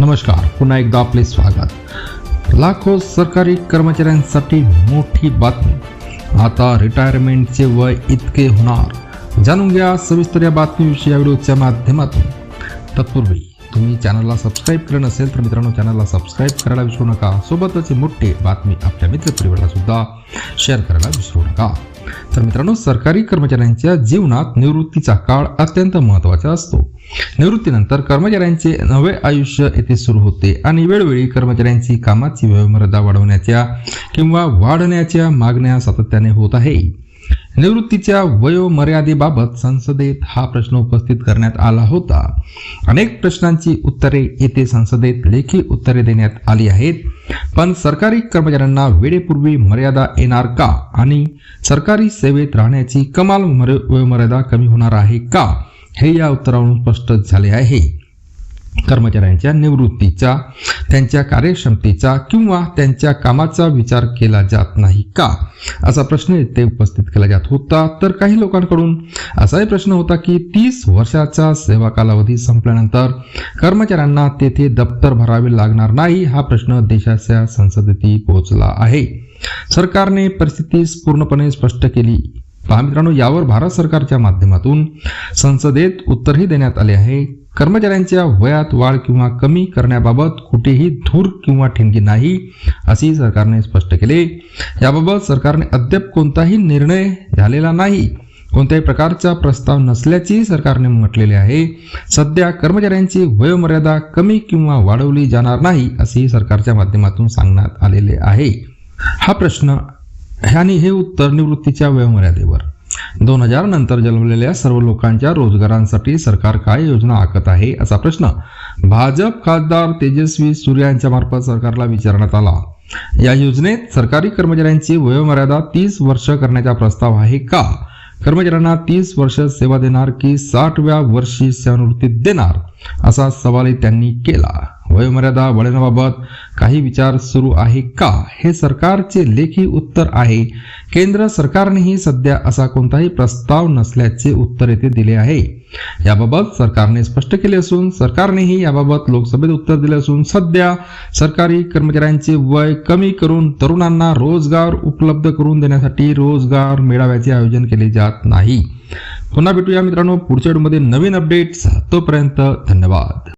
नमस्कार पुन्हा एकदा आपले स्वागत. लाखो सरकारी कर्मचाऱ्यांसाठी मोठी बातमी. आता रिटायरमेंटचे वय इतके होणार. जाणून घ्या सविस्तर या बातमीविषयी या व्हिडिओच्या माध्यमातून. तत्पूर्वी तुम्ही चॅनलला सबस्क्राईब केलं नसेल तर मित्रांनो चॅनलला सबस्क्राईब करायला विसरू नका. सोबतच मोठे बातमी आपल्या मित्रपरिवाराला सुद्धा शेअर करायला विसरू नका. तर मित्रांनो सरकारी कर्मचाऱ्यांच्या जीवनात निवृत्तीचा काळ अत्यंत महत्त्वाचा असतो. निवृत्तीनंतर कर्मचाऱ्यांचे नवे आयुष्य येथे सुरू होते आणि वेळोवेळी कर्मचाऱ्यांची कामाची वयोमर्यादा वाढवण्याच्या किंवा वाढण्याच्या मागण्या सातत्याने होत आहे. निवृत्तीच्या वयोमर्यादेबाबत संसदेत हा प्रश्न उपस्थित करण्यात आला होता. अनेक प्रश्नांची उत्तरे येथे संसदेत लेखी उत्तरे देण्यात आली आहेत. पण सरकारी कर्मचाऱ्यांना वेळेपूर्वी मर्यादा येणार का? आणि सरकारी सेवेत राहण्याची कमाल वयोमर्यादा कमी होणार आहे का? हे या उत्तरावरून स्पष्ट झाले आहे. कर्मचाऱ्यांच्या निवृत्तीचा त्यांच्या कार्यक्षमतेचा किंवा त्यांच्या कामाचा विचार केला जात नाही का? असा प्रश्न येथे उपस्थित केला जात होता. तर काही लोकांकडून असाही प्रश्न होता की तीस वर्षाचा सेवा कालावधी संपल्यानंतर कर्मचाऱ्यांना तेथे दप्तर भरावे लागणार नाही हा प्रश्न देशाच्या संसदेत पोहोचला आहे. सरकारने परिस्थिती पूर्णपणे स्पष्ट केली. पहा मित्रांनो यावर भारत सरकारच्या माध्यमातून संसदेत उत्तरही देण्यात आले आहे. कर्मचाऱ्यांच्या वयात वाढ किंवा कमी करण्याबाबत कुठेही धूर किंवा ठिणगी नाही असे सरकारने स्पष्ट केले. याबाबत सरकारने अद्याप कोणताही निर्णय झालेला नाही. कोणत्याही प्रकारचा प्रस्ताव नसल्याचेही सरकारने म्हटलेले आहे. सध्या कर्मचाऱ्यांची वयोमर्यादा कमी किंवा वाढवली जाणार नाही असेही सरकारच्या माध्यमातून सांगण्यात आलेले आहे. हा प्रश्न आणि हे उत्तर निवृत्तीच्या वयोमर्यादेवर. दोन हजार नंतर जन्मलेल्या सर्व लोकांच्या रोजगारांसाठी सरकार काय योजना आखत आहे असा प्रश्न भाजप खासदार तेजस्वी सूर्य यांच्या मार्फत सरकारला विचारण्यात आला. या योजनेत सरकारी कर्मचाऱ्यांची वयोमर्यादा तीस वर्ष करण्याचा प्रस्ताव आहे का? कर्मचाऱ्यांना तीस वर्ष सेवा देणार की साठव्या वर्षी सेवानिवृत्ती देणार? असा सवालही त्यांनी केला. वयोमर्यादा वळण्याबाबत काही विचार सुरू आहे का? हे सरकारचे लेखी उत्तर आहे. केंद्र सरकारनेही सध्या असा कोणताही प्रस्ताव नसल्याचे उत्तर येथे दिले आहे. याबाबत सरकारने स्पष्ट केले असून सरकारनेही याबाबत लोकसभेत उत्तर दिले असून सध्या सरकारी कर्मचाऱ्यांचे वय कमी करून तरुणांना रोजगार उपलब्ध करून देण्यासाठी रोजगार मेळाव्याचे आयोजन केले जात नाही. पुन्हा भेटूया मित्रांनो पुढच्या व्हिडिओमध्ये. नवीन अपडेट्स तोपर्यंत धन्यवाद.